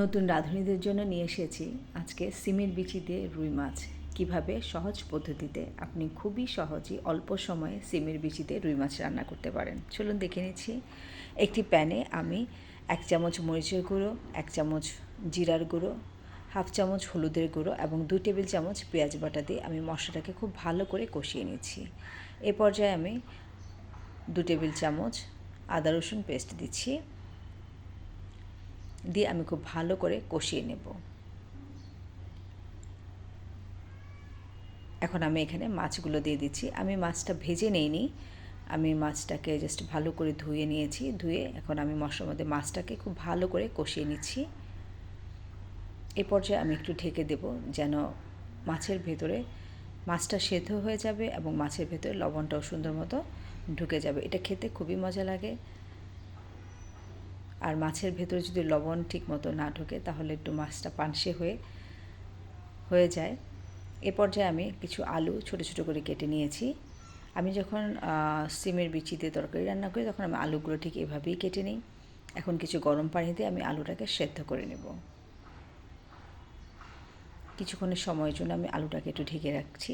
নতুন রাঁধুনিদের জন্য নিয়ে এসেছি। আজকে সিমের বিচি দিয়ে রুই মাছ। কীভাবে? সহজ পদ্ধতিতে। আপনি খুবই সহজেই অল্প সময়ে সিমের বিচিতে রুই মাছ রান্না করতে পারেন। চলুন দেখে নিচ্ছি। একটি প্যানে আমি এক চামচ মরিচের গুঁড়ো, এক চামচ জিরার গুঁড়ো, হাফ চামচ হলুদের গুঁড়ো এবং দু টেবিল চামচ পেঁয়াজ বাটা দিয়ে আমি মশলাটাকে খুব ভালো করে কষিয়ে নিচ্ছি। এ পর্যায়ে আমি দু টেবিল চামচ আদা রসুন পেস্ট দিচ্ছি। দিয়ে আমি খুব ভালো করে কষিয়ে নেব। এখন আমি এখানে মাছগুলো দিয়ে দিচ্ছি। আমি মাছটা ভেজে নেইনি। আমি মাছটাকে জাস্ট ভালো করে ধুয়ে নিয়েছি। ধুয়ে এখন আমি মশলার মধ্যে মাছটাকে খুব ভালো করে কষিয়ে নিচ্ছি। এ পর্যায়ে আমি একটু ঢেকে দেব যেন মাছের ভেতরে মাছটা সেদ্ধ হয়ে যাবে এবং মাছের ভেতরে লবণটাও সুন্দর মতো ঢুকে যাবে। এটা খেতে খুবই মজা লাগে। আর মাছের ভেতরে যদি লবণ ঠিক মতো না ঢোকে, তাহলে একটু মাছটা পানসে হয়ে হয়ে যায়। এ পর্যায়ে আমি কিছু আলু ছোট ছোট করে কেটে নিয়েছি। আমি যখন সিমের বিচি দিয়ে তরকারি রান্না করি, তখন আমি আলুগুলো ঠিক এভাবেই কেটে নিই। এখন কিছু গরম পানি দিয়ে আমি আলুটাকে সেদ্ধ করে নেব। কিছুক্ষণের সময়ের জন্য আমি আলুটাকে একটু ঢেকে রাখছি।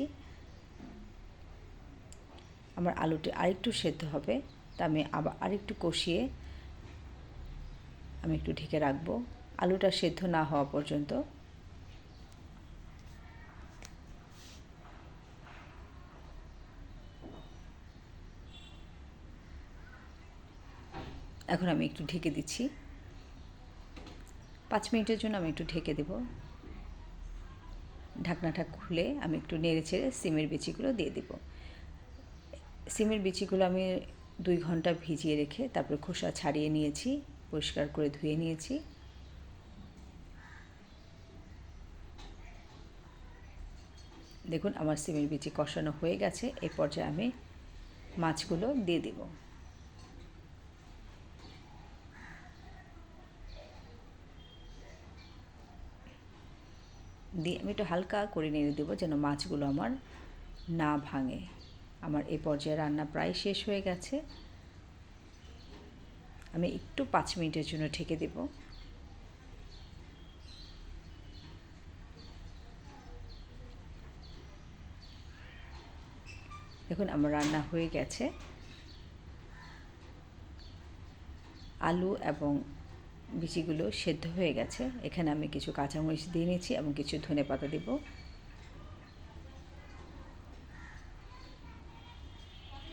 আমার আলুটি আরেকটু সেদ্ধ হবে, তা আমি আবার আরেকটু কষিয়ে আমি একটু ঢেকে রাখব। আলুটা সেদ্ধ না হওয়া পর্যন্ত। এখন আমি একটু ঢেকে দিচ্ছি। পাঁচ মিনিটের জন্য আমি একটু ঢেকে দেব। ঢাকনাটা খুলে আমি একটু নেড়ে ছেড়ে সিমের বিচিগুলো দিয়ে দেব। সিমের বিচিগুলো আমি দুই ঘণ্টা ভিজিয়ে রেখে তারপরে খোসা ছাড়িয়ে নিয়েছি। পরিষ্কার করে ধুয়ে নিয়েছি। দেখুন, আমার সিমের বিচি কষানো হয়ে গেছে। এই পর্যায়ে আমি মাছগুলো দিয়ে দেব। দিয়ে আমি একটু হালকা করে নেড়ে দেবো যেন মাছগুলো আমার না ভাঙে। আমার এই পর্যায়ে রান্না প্রায় শেষ হয়ে গেছে। আমি একটু পাঁচ মিনিটের জন্য ঢেকে দেব। দেখুন, আমার রান্না হয়ে গেছে। আলু এবং বিচিগুলো সেদ্ধ হয়ে গেছে। এখানে আমি কিছু কাঁচামরিচ দিয়ে নিয়েছি এবং কিছু ধনে পাতা দেব।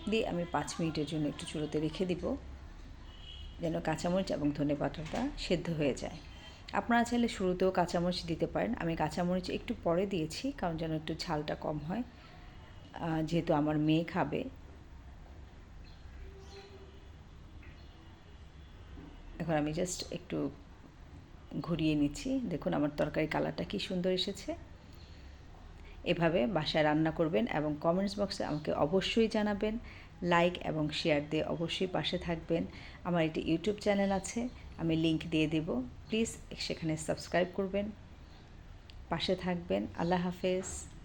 দিয়ে আমি পাঁচ মিনিটের জন্য একটু চুলোতে রেখে দিব। যেন কাঁচামরিচ এবং ধনে পাতাটা সেদ্ধ হয়ে যায়। আপনারা চাইলে শুরুতেও কাঁচামরিচ দিতে পারেন। আমি কাঁচামরিচ একটু পরে দিয়েছি, কারণ যেন একটু ঝালটা কম হয়। যেহেতু আমার মেয়ে খাবে। এখন আমি জাস্ট একটু ঘুরিয়ে নিচ্ছি। দেখুন, আমার তরকারি কালারটা কি সুন্দর এসেছে। এভাবে বাসায় রান্না করবেন এবং কমেন্টস বক্সে আমাকে অবশ্যই জানাবেন। লাইক এবং শেয়ার দিয়ে অবশ্যই পাশে থাকবেন। আমার একটি ইউটিউব চ্যানেল আছে, আমি লিংক দিয়ে দেব। প্লিজ সেখানে সাবস্ক্রাইব করবেন। পাশে থাকবেন। আল্লাহ হাফেজ।